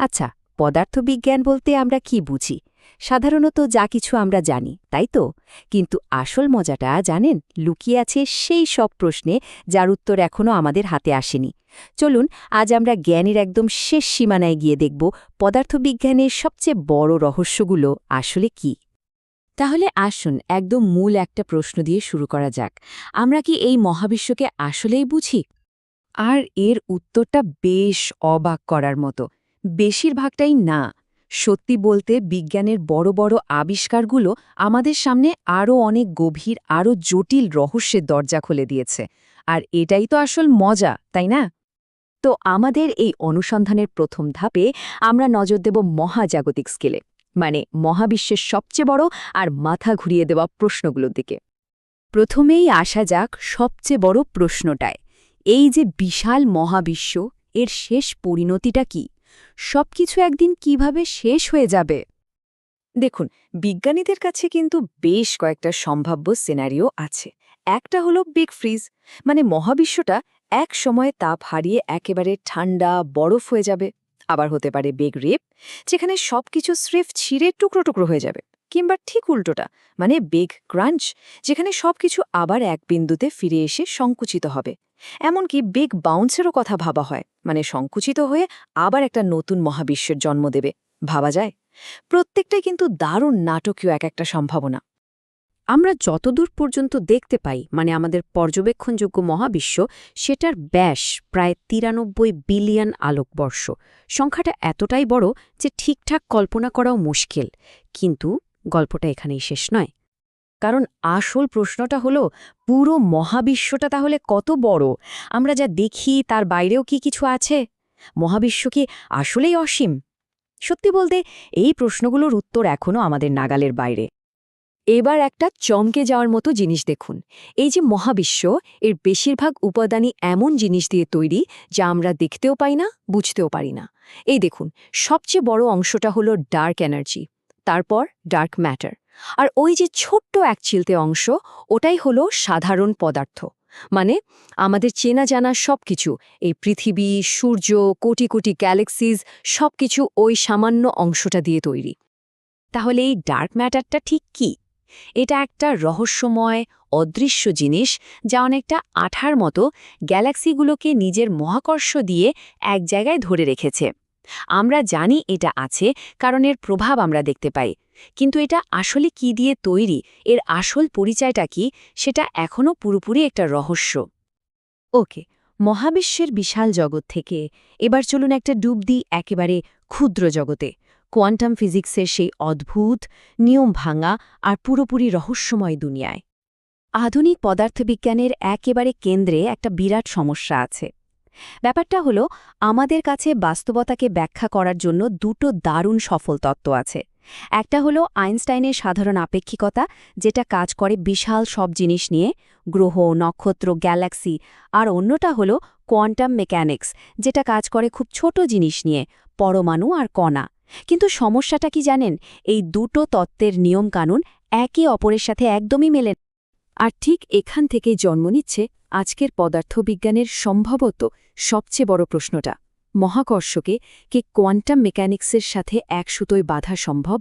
আচ্ছা পদার্থবিজ্ঞান বলতে আমরা কি বুঝি? সাধারণত যা কিছু আমরা জানি, তাই তো? কিন্তু আসল মজাটা, জানেন, লুকিয়ে আছে সেই সব প্রশ্নে যার উত্তর এখনও আমাদের হাতে আসেনি। চলুন, আজ আমরা জ্ঞানের একদম শেষ সীমানায় গিয়ে দেখব পদার্থবিজ্ঞানের সবচেয়ে বড় রহস্যগুলো আসলে কি। তাহলে আসুন, একদম মূল একটা প্রশ্ন দিয়ে শুরু করা যাক। আমরা কি এই মহাবিশ্বকে আসলেই বুঝি? আর এর উত্তরটা বেশ অবাক করার মতো। বেশিরভাগটাই না। সত্যি বলতে বিজ্ঞানের বড় বড় আবিষ্কারগুলো আমাদের সামনে আরও অনেক গভীর, আরও জটিল রহস্যের দরজা খুলে দিয়েছে। আর এটাই তো আসল মজা, তাই না? তো আমাদের এই অনুসন্ধানের প্রথম ধাপে আমরা নজর দেব মহাজাগতিক স্কেলে মানে মহাবিশ্বের সবচেয়ে বড় আর মাথা ঘুরিয়ে দেওয়া প্রশ্নগুলোর দিকে। প্রথমেই আসা যাক সবচেয়ে বড় প্রশ্নটায়, এই যে বিশাল মহাবিশ্ব, এর শেষ পরিণতিটা কি? সবকিছু একদিন কীভাবে শেষ হয়ে যাবে? দেখুন, বিজ্ঞানীদের কাছে কিন্তু বেশ কয়েকটা সম্ভাব্য সিনারিও আছে। একটা হলো বিগ ফ্রিজ মানে মহাবিশ্বটা এক সময় তাপ হারিয়ে একেবারে ঠান্ডা, বরফ হয়ে যাবে। আবার হতে পারে বেগ রেপ, যেখানে সব কিছু স্রেফ ছিঁড়ে টুকরো টুকরো হয়ে যাবে। কিংবা ঠিক উল্টোটা মানে বেগ ক্রাঞ্চ যেখানে সবকিছু আবার এক বিন্দুতে ফিরে এসে সংকুচিত হবে। এমনকি বেগ বাউন্সেরও কথা ভাবা হয় মানে সংকুচিত হয়ে আবার একটা নতুন মহাবিশ্বের জন্ম দেবে, ভাবা যায়। প্রত্যেকটাই কিন্তু দারুণ নাটকীয় এক একটা সম্ভাবনা। আমরা যতদূর পর্যন্ত দেখতে পাই মানে আমাদের পর্যবেক্ষণযোগ্য মহাবিশ্ব, সেটার ব্যাস প্রায় তিরানব্বই বিলিয়ন আলোকবর্ষ। সংখ্যাটা এতটাই বড় যে ঠিকঠাক কল্পনা করাও মুশকিল। কিন্তু গল্পটা এখানেই শেষ নয়। কারণ আসল প্রশ্নটা হলো, পুরো মহাবিশ্বটা তাহলে কত বড়? আমরা যা দেখি তার বাইরেও কি কিছু আছে? মহাবিশ্ব কি আসলেই অসীম? সত্যি বলতে, এই প্রশ্নগুলোর উত্তর এখনও আমাদের নাগালের বাইরে। এবার একটা চমকে যাওয়ার মতো জিনিস দেখুন। এই যে মহাবিশ্ব, এর বেশিরভাগ উপাদানই এমন জিনিস দিয়ে তৈরি যা আমরা দেখতেও পাই না, বুঝতেও পারি না। এই দেখুন, সবচেয়ে বড় অংশটা হলো ডার্ক এনার্জি। তারপর ডার্ক ম্যাটার আর ওই যে ছোট্ট এক চিলতে অংশ, ওটাই হলো সাধারণ পদার্থ। মানে আমাদের চেনা জানা সবকিছু, এই পৃথিবী, সূর্য, কোটি কোটি গ্যালাক্সিজ সবকিছু ওই সামান্য অংশটা দিয়ে তৈরি। তাহলে এই ডার্ক ম্যাটারটা ঠিক কি? এটা একটা রহস্যময়, অদৃশ্য জিনিস যা অনেকটা আঠার মতো গ্যালাক্সিগুলোকে নিজের মহাকর্ষ দিয়ে এক জায়গায় ধরে রেখেছে। আমরা জানি এটা আছে, কারণ এর প্রভাব আমরা দেখতে পাই। কিন্তু এটা আসলে কি দিয়ে তৈরি? এর আসল পরিচয়টা কি? সেটা এখনও পুরোপুরি একটা রহস্য। ওকে, মহাবিশ্বের বিশাল জগৎ থেকে এবার চলুন একটা ডুব দিই একেবারে ক্ষুদ্র জগতে। কোয়ান্টাম ফিজিক্সের সেই অদ্ভুত, নিয়ম ভাঙা আর পুরোপুরি রহস্যময় দুনিয়ায়। আধুনিক পদার্থবিজ্ঞানের একেবারে কেন্দ্রে একটা বিরাট সমস্যা আছে। ব্যাপারটা হলো, আমাদের কাছে বাস্তবতাকে ব্যাখ্যা করার জন্য দুটো দারুণ সফল তত্ত্ব আছে। একটা হলো আইনস্টাইনের সাধারণ আপেক্ষিকতা, যেটা কাজ করে বিশাল সব জিনিস নিয়ে, গ্রহ, নক্ষত্র, গ্যালাক্সি, আর অন্যটা হলো কোয়ান্টাম মেকানিক্স, যেটা কাজ করে খুব ছোট জিনিস নিয়ে, পরমাণু আর কণা। কিন্তু সমস্যাটা কি জানেন? এই দুটো তত্ত্বের নিয়মকানুন একে অপরের সাথে একদমই মেলেন আর ঠিক এখান থেকেই জন্ম নিচ্ছে আজকের পদার্থবিজ্ঞানের সম্ভবত সবচেয়ে বড় প্রশ্নটা, মহাকর্ষকে কে কোয়ান্টাম মেকানিক্সের সাথে এক সুতোয় বাধা সম্ভব?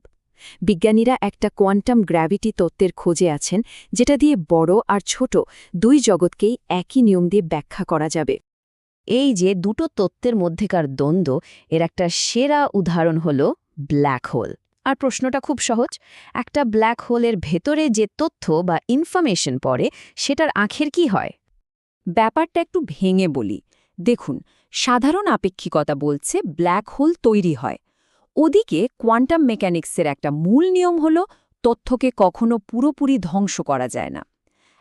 বিজ্ঞানীরা একটা কোয়ান্টাম গ্র্যাভিটি তত্ত্বের খোঁজে আছেন, যেটা দিয়ে বড় আর ছোট দুই জগৎকেই একই নিয়ম দিয়ে ব্যাখ্যা করা যাবে। এই যে দুটো তত্ত্বের মধ্যেকার দ্বন্দ্ব, এর একটা সেরা উদাহরণ হল ব্ল্যাক হোল। আর প্রশ্নটা খুব সহজ, একটা ব্ল্যাক হোলের ভেতরে যে তথ্য বা ইনফরমেশন পড়ে, সেটার আখের কি হয়? ব্যাপারটা একটু ভেঙে বলি দেখুন, সাধারণ আপেক্ষিকতা বলছে ব্ল্যাক হোল তৈরি হয়। ওদিকে কোয়ান্টাম মেকানিক্সের একটা মূল নিয়ম হল, তথ্যকে কখনো পুরোপুরি ধ্বংস করা যায় না।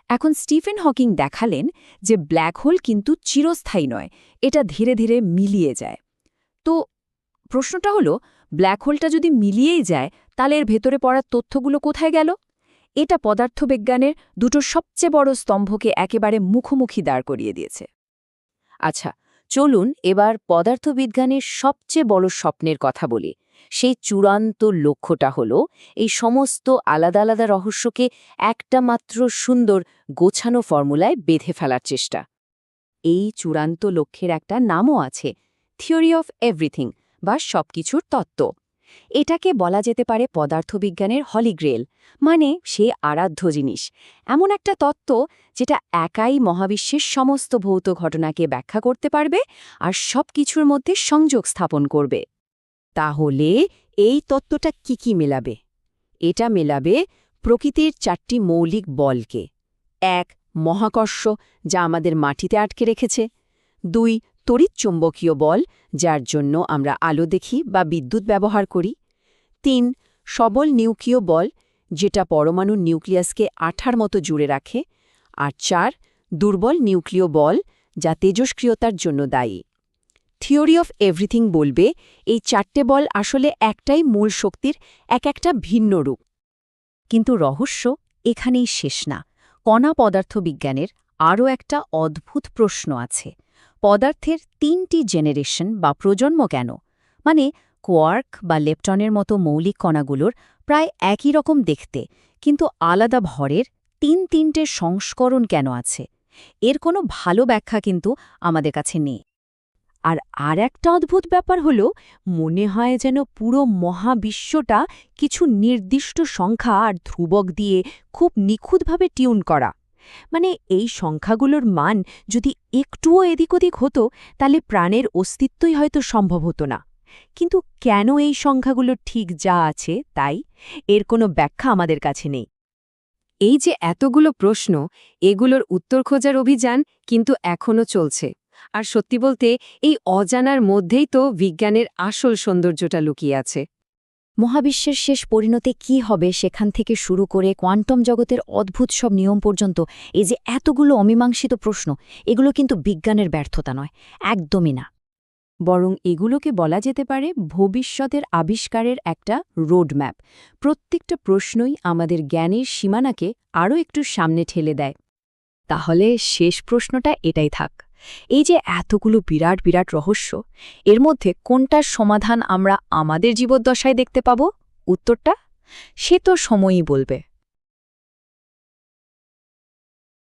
এখন স্টিফেন হকিং দেখালেন যে ব্ল্যাক হোল কিন্তু চিরস্থায়ী নয়, এটা ধীরে ধীরে মিলিয়ে যায়। তো প্রশ্নটা হলো ব্ল্যাক হোলটা যদি মিলিয়েই যায়, তাহলে এর ভেতরে পড়ার তথ্যগুলো কোথায় গেল? এটা পদার্থবিজ্ঞানের দুটো সবচেয়ে বড় স্তম্ভকে একেবারে মুখোমুখি দাঁড় করিয়ে দিয়েছে। আচ্ছা চলুন এবার পদার্থবিজ্ঞানের সবচেয়ে বড় স্বপ্নের কথা বলি। সেই চূড়ান্ত লক্ষ্যটা হল, এই সমস্ত আলাদা আলাদা রহস্যকে একটা মাত্র সুন্দর গোছানো ফর্মুলায় বেঁধে ফেলার চেষ্টা। এই চূড়ান্ত লক্ষ্যের একটা নামও আছে, থিওরি অফ এভরিথিং বা সবকিছুর তত্ত্ব। এটাকে বলা যেতে পারে পদার্থবিজ্ঞানের হলিগ্রেল মানে সে আরাধ্য জিনিস। এমন একটা তত্ত্ব যেটা একাই মহাবিশ্বের সমস্ত ভৌত ঘটনাকে ব্যাখ্যা করতে পারবে আর সব কিছুর মধ্যে সংযোগ স্থাপন করবে। তাহলে এই তত্ত্বটা কি কি মেলাবে? এটা মেলাবে প্রকৃতির চারটি মৌলিক বলকে। এক, মহাকর্ষ, যা আমাদের মাটিতে আটকে রেখেছে। দুই তড়িৎচুম্বকীয় বল, যার জন্য আমরা আলো দেখি বা বিদ্যুৎ ব্যবহার করি। তিন, সবল নিউক্লীয় বল, যেটা পরমাণু নিউক্লিয়াসকে আঠার মতো জুড়ে রাখে। আর চার, দুর্বল নিউক্লিয় বল, যা তেজস্ক্রিয়তার জন্য দায়ী। থিওরি অফ এভরিথিং বলবে, এই চারটে বল আসলে একটাই মূল শক্তির এক একটা ভিন্ন রূপ। কিন্তু রহস্য এখানেই শেষ না। কণা পদার্থবিজ্ঞানের আরও একটা অদ্ভুত প্রশ্ন আছে। পদার্থের তিনটি জেনারেশন বা প্রজন্ম কেন? মানে কোয়ার্ক বা লেপটনের মতো মৌলিক কণাগুলোর প্রায় একই রকম দেখতে, কিন্তু আলাদা ভরের তিন তিনটে সংস্করণ কেন আছে? এর কোনো ভালো ব্যাখ্যা কিন্তু আমাদের কাছে নেই। আর আর একটা অদ্ভুত ব্যাপার হলো, মনে হয় যেন পুরো মহাবিশ্বটা কিছু নির্দিষ্ট সংখ্যা আর ধ্রুবক দিয়ে খুব নিখুঁতভাবে টিউন করা। মানে এই সংখ্যাগুলোর মান যদি একটুও এদিক ওদিক হতো, তাহলে প্রাণের অস্তিত্বই হয়তো সম্ভব হতো না। কিন্তু কেন এই সংখ্যাগুলো ঠিক যা আছে তাই? এর কোনো ব্যাখ্যা আমাদের কাছে নেই। এই যে এতগুলো প্রশ্ন, এগুলোর উত্তর খোঁজার অভিযান কিন্তু এখনও চলছে। আর সত্যি বলতে, এই অজানার মধ্যেই তো বিজ্ঞানের আসল সৌন্দর্যটা লুকিয়ে আছে। মহাবিশ্বের শেষ পরিণতি কি হবে সেখান থেকে শুরু করে কোয়ান্টাম জগতের অদ্ভুত সব নিয়ম পর্যন্ত এই যে এতগুলো অমীমাংসিত প্রশ্ন, এগুলো কিন্তু বিজ্ঞানের ব্যর্থতা নয়, একদমই না। বরং এগুলোকে বলা যেতে পারে ভবিষ্যতের আবিষ্কারের একটা রোডম্যাপ। প্রত্যেকটা প্রশ্নই আমাদের জ্ঞানের সীমানাকে আরও একটু সামনে ঠেলে দেয়। তাহলে শেষ প্রশ্নটা এটাই থাক। এই যে এতগুলো বিরাট বিরাট রহস্য, এর মধ্যে কোনটার সমাধান আমরা আমাদের জীবদ্দশায় দেখতে পাব? উত্তরটা? সে তো সময়ই বলবে।